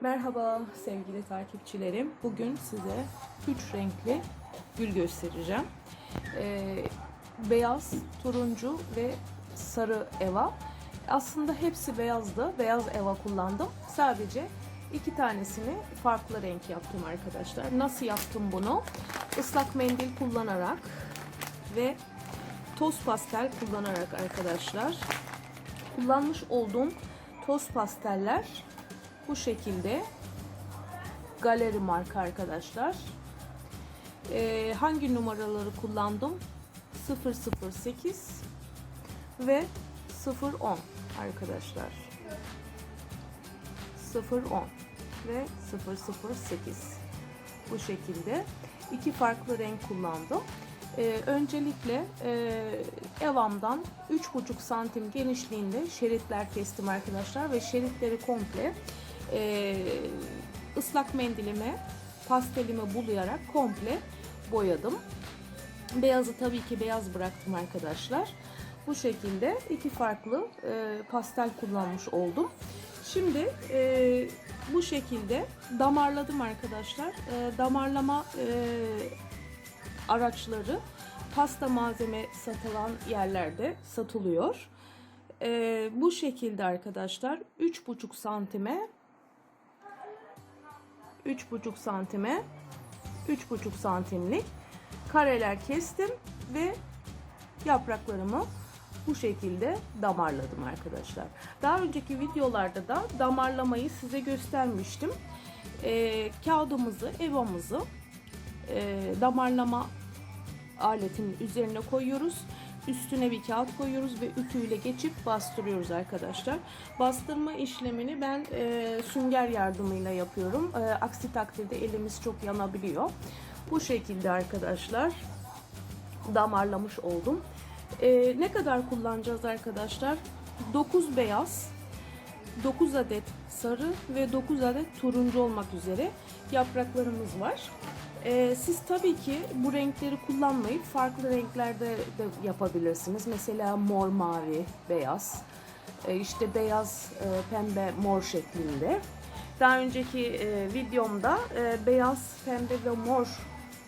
Merhaba sevgili takipçilerim. Bugün size 3 renkli gül göstereceğim. Ee, beyaz, turuncu ve sarı eva. Aslında hepsi beyazdı. Beyaz eva kullandım. Sadece iki tanesini farklı renk yaptım arkadaşlar. Nasıl yaptım bunu? Islak mendil kullanarak ve toz pastel kullanarak arkadaşlar. Kullanmış olduğum toz pasteller bu şekilde galeri marka arkadaşlar. Ee, hangi numaraları kullandım? 008 ve 010 arkadaşlar. 010 ve 008 bu şekilde iki farklı renk kullandım. Ee, öncelikle e, evamdan 3,5 santim genişliğinde şeritler kestim arkadaşlar ve şeritleri komple e, ıslak mendilime pastelime bulayarak komple boyadım. Beyazı tabii ki beyaz bıraktım arkadaşlar. Bu şekilde iki farklı e, pastel kullanmış oldum. Şimdi e, bu şekilde damarladım arkadaşlar. E, damarlama e, araçları pasta malzeme satılan yerlerde satılıyor. E, bu şekilde arkadaşlar 3,5 santime 3,5 santime 3,5 santimlik kareler kestim ve yapraklarımı bu şekilde damarladım arkadaşlar. Daha önceki videolarda da damarlamayı size göstermiştim. E, kağıdımızı, evamızı e, damarlama aletinin üzerine koyuyoruz. Üstüne bir kağıt koyuyoruz ve ütüyle geçip bastırıyoruz arkadaşlar. Bastırma işlemini ben e, sünger yardımıyla yapıyorum. E, aksi takdirde elimiz çok yanabiliyor. Bu şekilde arkadaşlar damarlamış oldum. E, ne kadar kullanacağız arkadaşlar? 9 beyaz, 9 adet sarı ve 9 adet turuncu olmak üzere yapraklarımız var. Ee, siz tabii ki bu renkleri kullanmayıp farklı renklerde de yapabilirsiniz. Mesela mor, mavi, beyaz, ee, işte beyaz, e, pembe, mor şeklinde. Daha önceki e, videomda e, beyaz, pembe ve mor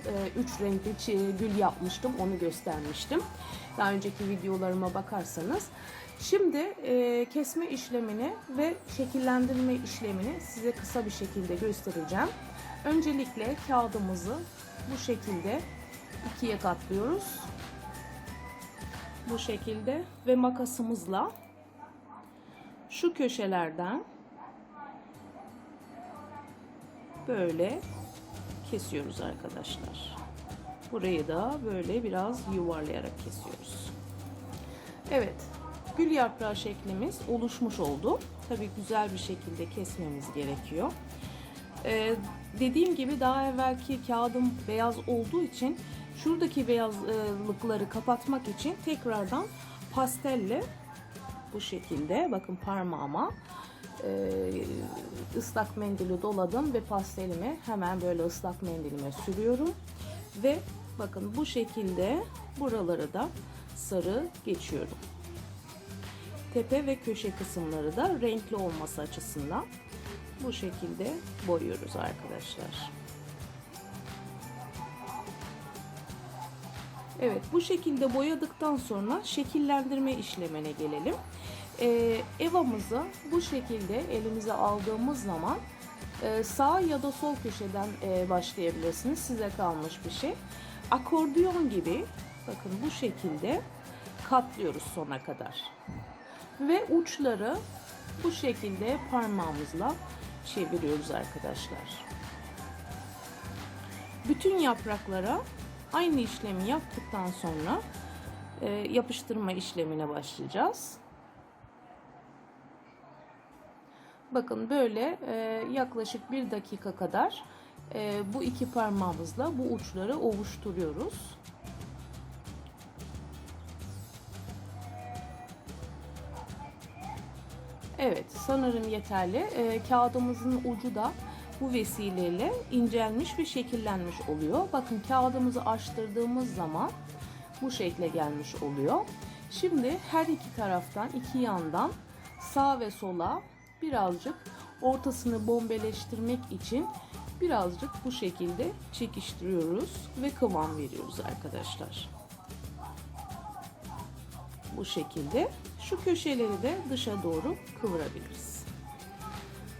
e, üç renkli gül yapmıştım. Onu göstermiştim. Daha önceki videolarıma bakarsanız. Şimdi e, kesme işlemini ve şekillendirme işlemini size kısa bir şekilde göstereceğim. Öncelikle kağıdımızı bu şekilde ikiye katlıyoruz. Bu şekilde ve makasımızla şu köşelerden böyle kesiyoruz arkadaşlar. Burayı da böyle biraz yuvarlayarak kesiyoruz. Evet, gül yaprağı şeklimiz oluşmuş oldu. Tabii güzel bir şekilde kesmemiz gerekiyor. Ee, dediğim gibi daha evvelki kağıdım beyaz olduğu için şuradaki beyazlıkları kapatmak için tekrardan pastelle bu şekilde bakın parmağıma e, ıslak mendili doladım ve pastelimi hemen böyle ıslak mendilime sürüyorum ve bakın bu şekilde buraları da sarı geçiyorum. Tepe ve köşe kısımları da renkli olması açısından bu şekilde boyuyoruz arkadaşlar. Evet bu şekilde boyadıktan sonra şekillendirme işlemine gelelim. Ee, evamızı bu şekilde elimize aldığımız zaman e, sağ ya da sol köşeden e, başlayabilirsiniz. Size kalmış bir şey. Akordiyon gibi bakın bu şekilde katlıyoruz sona kadar. Ve uçları bu şekilde parmağımızla çeviriyoruz arkadaşlar. Bütün yapraklara aynı işlemi yaptıktan sonra e, yapıştırma işlemine başlayacağız. Bakın böyle e, yaklaşık bir dakika kadar e, bu iki parmağımızla bu uçları ovuşturuyoruz. Evet sanırım yeterli. E, kağıdımızın ucu da bu vesileyle incelmiş ve şekillenmiş oluyor. Bakın kağıdımızı açtırdığımız zaman bu şekle gelmiş oluyor. Şimdi her iki taraftan, iki yandan sağ ve sola birazcık ortasını bombeleştirmek için birazcık bu şekilde çekiştiriyoruz ve kıvam veriyoruz arkadaşlar. Bu şekilde şu köşeleri de dışa doğru kıvırabiliriz.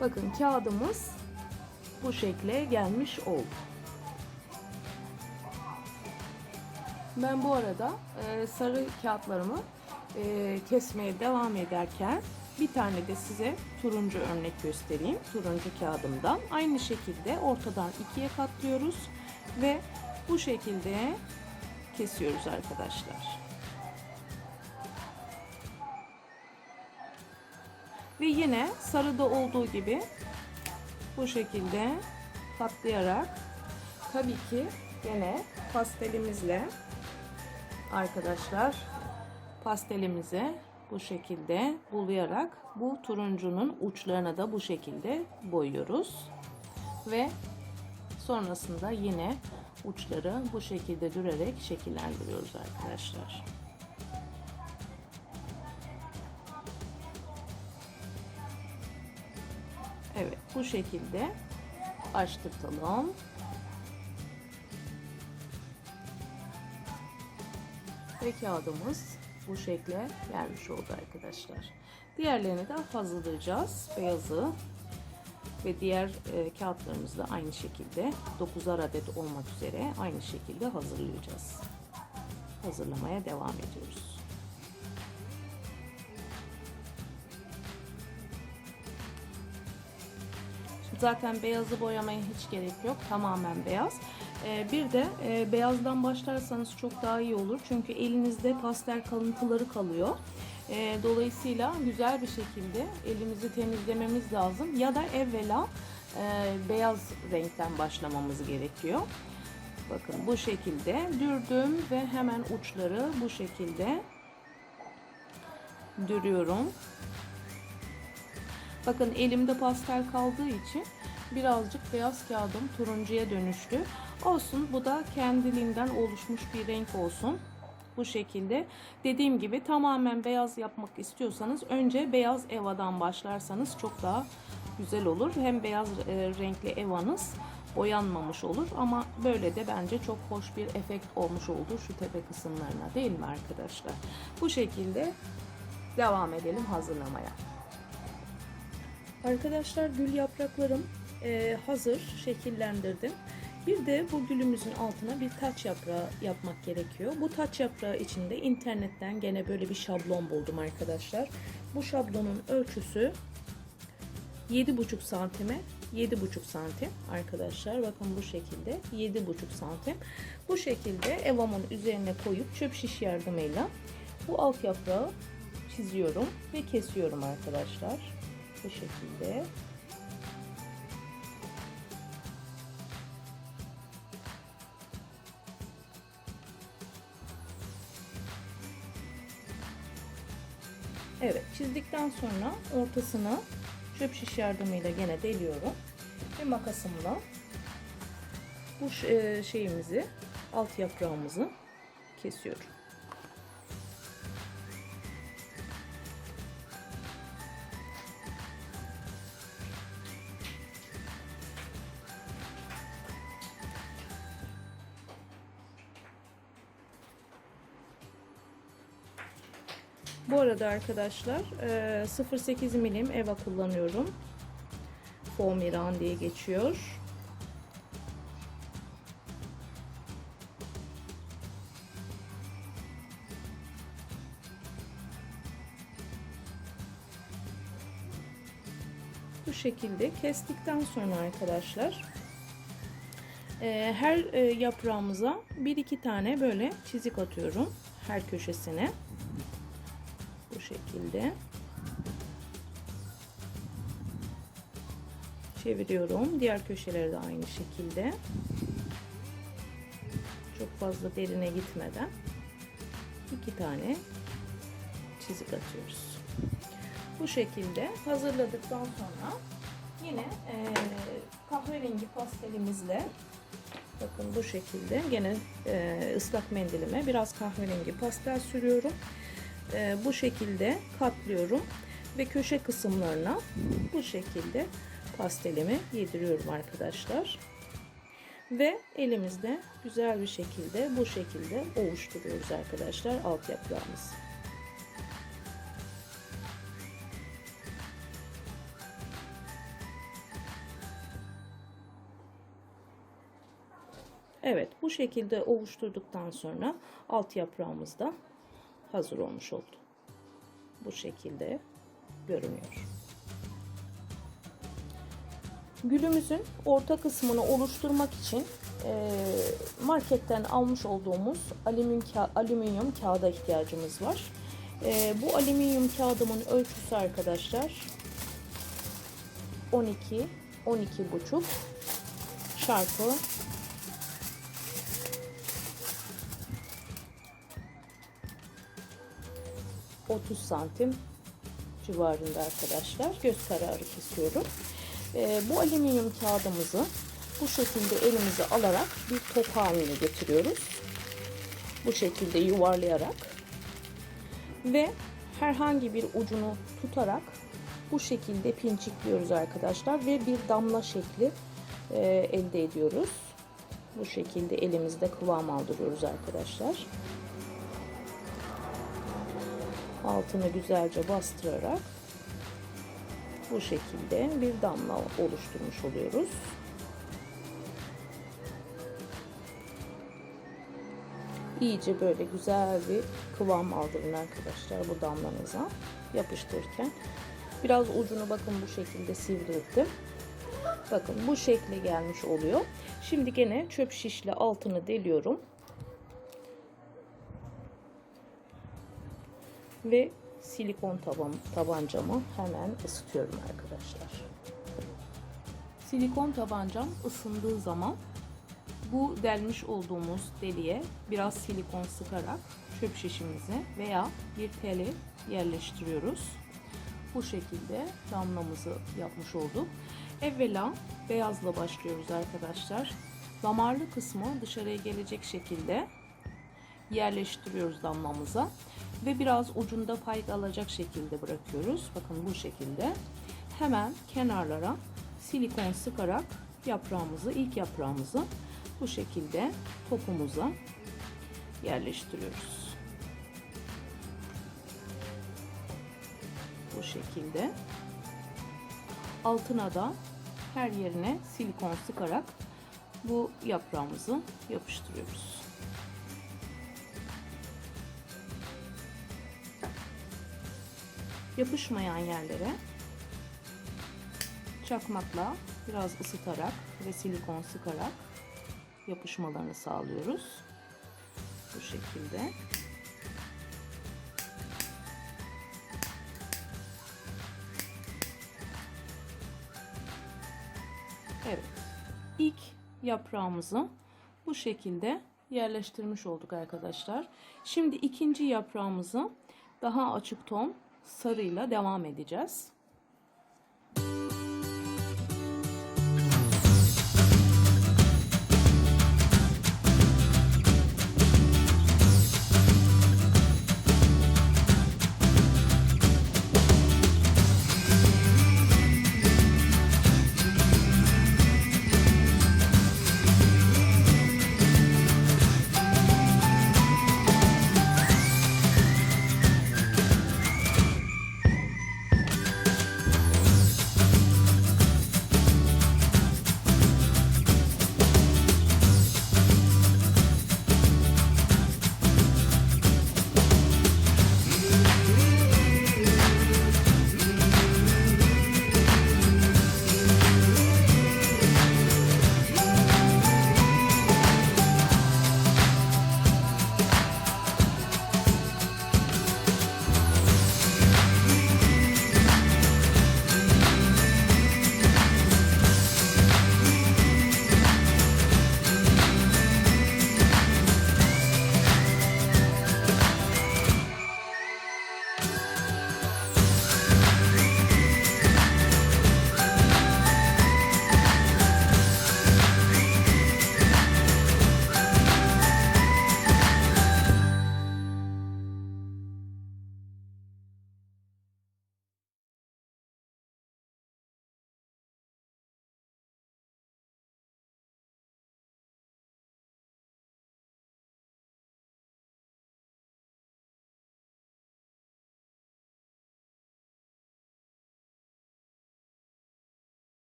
Bakın kağıdımız bu şekle gelmiş oldu. Ben bu arada e, sarı kağıtlarımı e, kesmeye devam ederken bir tane de size turuncu örnek göstereyim. Turuncu kağıdımdan. Aynı şekilde ortadan ikiye katlıyoruz ve bu şekilde kesiyoruz arkadaşlar. Ve yine sarıda olduğu gibi bu şekilde katlayarak tabii ki yine pastelimizle arkadaşlar pastelimizi bu şekilde bulayarak bu turuncunun uçlarına da bu şekilde boyuyoruz. Ve sonrasında yine uçları bu şekilde dürerek şekillendiriyoruz arkadaşlar. Bu şekilde açtırtalım. Ve kağıdımız bu şekle gelmiş oldu arkadaşlar. Diğerlerini de hazırlayacağız. Beyazı ve diğer e, kağıtlarımızı da aynı şekilde 9'ar adet olmak üzere aynı şekilde hazırlayacağız. Hazırlamaya devam ediyoruz. Zaten beyazı boyamaya hiç gerek yok. Tamamen beyaz. Ee, bir de e, beyazdan başlarsanız çok daha iyi olur. Çünkü elinizde pastel kalıntıları kalıyor. Ee, dolayısıyla güzel bir şekilde elimizi temizlememiz lazım. Ya da evvela e, beyaz renkten başlamamız gerekiyor. Bakın bu şekilde dürdüm ve hemen uçları bu şekilde dürüyorum. Bakın elimde pastel kaldığı için birazcık beyaz kağıdım turuncuya dönüştü. Olsun bu da kendiliğinden oluşmuş bir renk olsun. Bu şekilde dediğim gibi tamamen beyaz yapmak istiyorsanız önce beyaz evadan başlarsanız çok daha güzel olur. Hem beyaz e, renkli evanız boyanmamış olur ama böyle de bence çok hoş bir efekt olmuş oldu şu tepe kısımlarına değil mi arkadaşlar? Bu şekilde devam edelim hazırlamaya. Arkadaşlar gül yapraklarım e, hazır şekillendirdim. Bir de bu gülümüzün altına bir taç yaprağı yapmak gerekiyor. Bu taç yaprağı içinde internetten gene böyle bir şablon buldum arkadaşlar. Bu şablonun ölçüsü 7,5 santime 7,5 santim arkadaşlar. Bakın bu şekilde 7,5 santim. Bu şekilde evamın üzerine koyup çöp şiş yardımıyla bu alt yaprağı çiziyorum ve kesiyorum arkadaşlar. Bu şekilde. Evet çizdikten sonra ortasını çöp şiş yardımıyla gene deliyorum. Ve makasımla bu şeyimizi alt yaprağımızı kesiyorum. Arada arkadaşlar 0.8 milim eva kullanıyorum. Foam İran diye geçiyor. Bu şekilde kestikten sonra arkadaşlar her yaprağımıza bir iki tane böyle çizik atıyorum her köşesine şekilde çeviriyorum. Diğer köşeleri de aynı şekilde. Çok fazla derine gitmeden iki tane çizik atıyoruz. Bu şekilde hazırladıktan sonra yine e, kahverengi pastelimizle bakın bu şekilde gene e, ıslak mendilime biraz kahverengi pastel sürüyorum e, bu şekilde katlıyorum ve köşe kısımlarına bu şekilde pastelimi yediriyorum arkadaşlar. Ve elimizde güzel bir şekilde bu şekilde ovuşturuyoruz arkadaşlar alt yaprağımızı. Evet bu şekilde ovuşturduktan sonra alt yaprağımız da hazır olmuş oldu. Bu şekilde görünüyor. Gülümüzün orta kısmını oluşturmak için e, marketten almış olduğumuz alüminyum, ka alüminyum kağıda ihtiyacımız var. E, bu alüminyum kağıdımın ölçüsü arkadaşlar 12 12 buçuk çarpı 30 santim civarında arkadaşlar. Göz kararı kesiyorum. Ee, bu alüminyum kağıdımızı bu şekilde elimize alarak bir top haline getiriyoruz. Bu şekilde yuvarlayarak ve herhangi bir ucunu tutarak bu şekilde pinçikliyoruz arkadaşlar ve bir damla şekli e, elde ediyoruz. Bu şekilde elimizde kıvam aldırıyoruz arkadaşlar. Altını güzelce bastırarak bu şekilde bir damla oluşturmuş oluyoruz. İyice böyle güzel bir kıvam aldırın arkadaşlar bu damlanıza yapıştırırken. Biraz ucunu bakın bu şekilde sivrilttim. Bakın bu şekle gelmiş oluyor. Şimdi gene çöp şişle altını deliyorum. Ve silikon taban, tabancamı hemen ısıtıyorum arkadaşlar. Silikon tabancam ısındığı zaman bu delmiş olduğumuz deliğe biraz silikon sıkarak çöp şişimizi veya bir teli yerleştiriyoruz. Bu şekilde damlamızı yapmış olduk. Evvela beyazla başlıyoruz arkadaşlar. Damarlı kısmı dışarıya gelecek şekilde yerleştiriyoruz damlamıza ve biraz ucunda pay alacak şekilde bırakıyoruz. Bakın bu şekilde. Hemen kenarlara silikon sıkarak yaprağımızı, ilk yaprağımızı bu şekilde topumuza yerleştiriyoruz. Bu şekilde. Altına da her yerine silikon sıkarak bu yaprağımızı yapıştırıyoruz. Yapışmayan yerlere çakmakla biraz ısıtarak ve silikon sıkarak yapışmalarını sağlıyoruz. Bu şekilde. Evet. İlk yaprağımızı bu şekilde yerleştirmiş olduk arkadaşlar. Şimdi ikinci yaprağımızı daha açık ton sarıyla devam edeceğiz.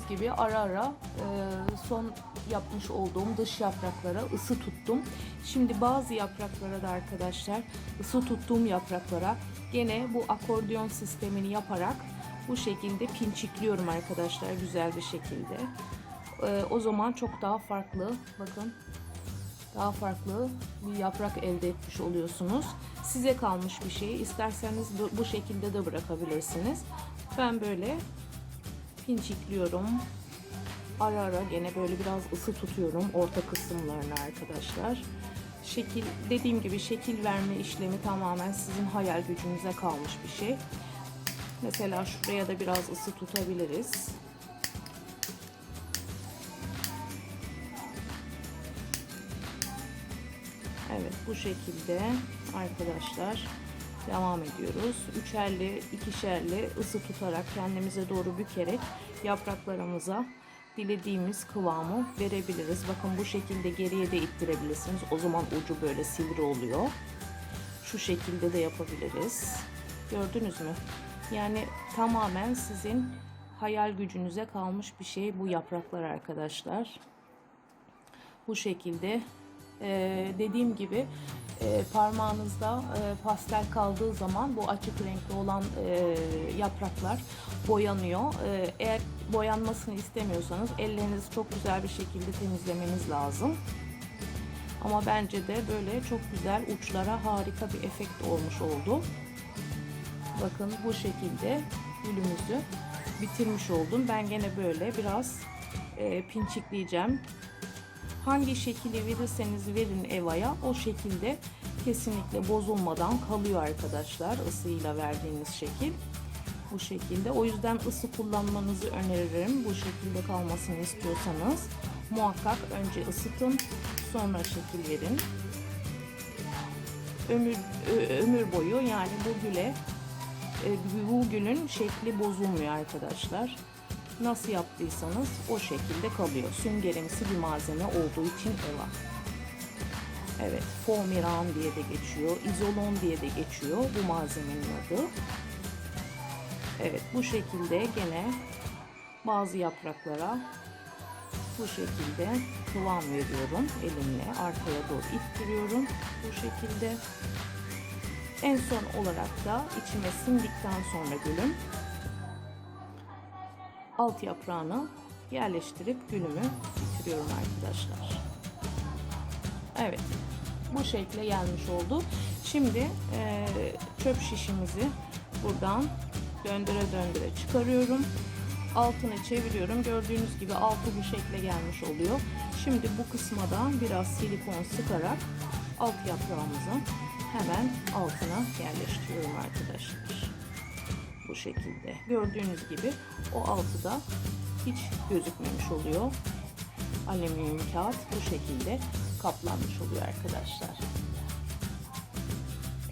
Gördüğünüz gibi ara ara e, son yapmış olduğum dış yapraklara ısı tuttum. Şimdi bazı yapraklara da arkadaşlar ısı tuttuğum yapraklara gene bu akordeon sistemini yaparak bu şekilde pinçikliyorum arkadaşlar güzel bir şekilde. E, o zaman çok daha farklı bakın daha farklı bir yaprak elde etmiş oluyorsunuz. Size kalmış bir şey. İsterseniz bu şekilde de bırakabilirsiniz. Ben böyle pinçikliyorum. Ara ara gene böyle biraz ısı tutuyorum orta kısımlarına arkadaşlar. Şekil dediğim gibi şekil verme işlemi tamamen sizin hayal gücünüze kalmış bir şey. Mesela şuraya da biraz ısı tutabiliriz. Evet bu şekilde arkadaşlar devam ediyoruz. Üçerli, ikişerli ısı tutarak kendimize doğru bükerek yapraklarımıza dilediğimiz kıvamı verebiliriz. Bakın bu şekilde geriye de ittirebilirsiniz. O zaman ucu böyle sivri oluyor. Şu şekilde de yapabiliriz. Gördünüz mü? Yani tamamen sizin hayal gücünüze kalmış bir şey bu yapraklar arkadaşlar. Bu şekilde ee, dediğim gibi e, parmağınızda e, pastel kaldığı zaman bu açık renkli olan e, yapraklar boyanıyor. E, eğer boyanmasını istemiyorsanız ellerinizi çok güzel bir şekilde temizlemeniz lazım. Ama bence de böyle çok güzel uçlara harika bir efekt olmuş oldu. Bakın bu şekilde gülümüzü bitirmiş oldum. Ben gene böyle biraz e, pinçikleyeceğim hangi şekilde verirseniz verin Eva'ya o şekilde kesinlikle bozulmadan kalıyor arkadaşlar ısıyla verdiğiniz şekil. Bu şekilde. O yüzden ısı kullanmanızı öneririm. Bu şekilde kalmasını istiyorsanız muhakkak önce ısıtın sonra şekil verin. Ömür ömür boyu yani bu güle bu gülün şekli bozulmuyor arkadaşlar nasıl yaptıysanız o şekilde kalıyor. Süngerimsi bir malzeme olduğu için eva. Evet, fomiran diye de geçiyor, izolon diye de geçiyor bu malzemenin adı. Evet, bu şekilde gene bazı yapraklara bu şekilde kıvam veriyorum elimle arkaya doğru ittiriyorum bu şekilde. En son olarak da içime sindikten sonra gülüm alt yaprağını yerleştirip gülümü bitiriyorum arkadaşlar. Evet bu şekle gelmiş oldu. Şimdi e, çöp şişimizi buradan döndüre döndüre çıkarıyorum. Altını çeviriyorum. Gördüğünüz gibi altı bu şekle gelmiş oluyor. Şimdi bu kısma da biraz silikon sıkarak alt yaprağımızın hemen altına yerleştiriyorum arkadaşlar bu şekilde. Gördüğünüz gibi o altıda hiç gözükmemiş oluyor. Alüminyum kağıt bu şekilde kaplanmış oluyor arkadaşlar.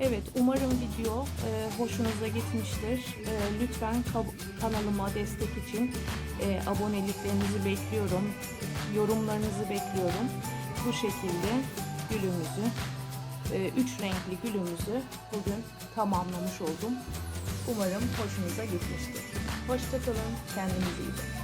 Evet umarım video e, hoşunuza gitmiştir. E, lütfen kanalıma destek için e, aboneliklerinizi bekliyorum. Yorumlarınızı bekliyorum. Bu şekilde gülümüzü, e, üç renkli gülümüzü bugün tamamlamış oldum. Umarım hoşunuza gitmiştir. Hoşçakalın. Kendinize iyi bakın.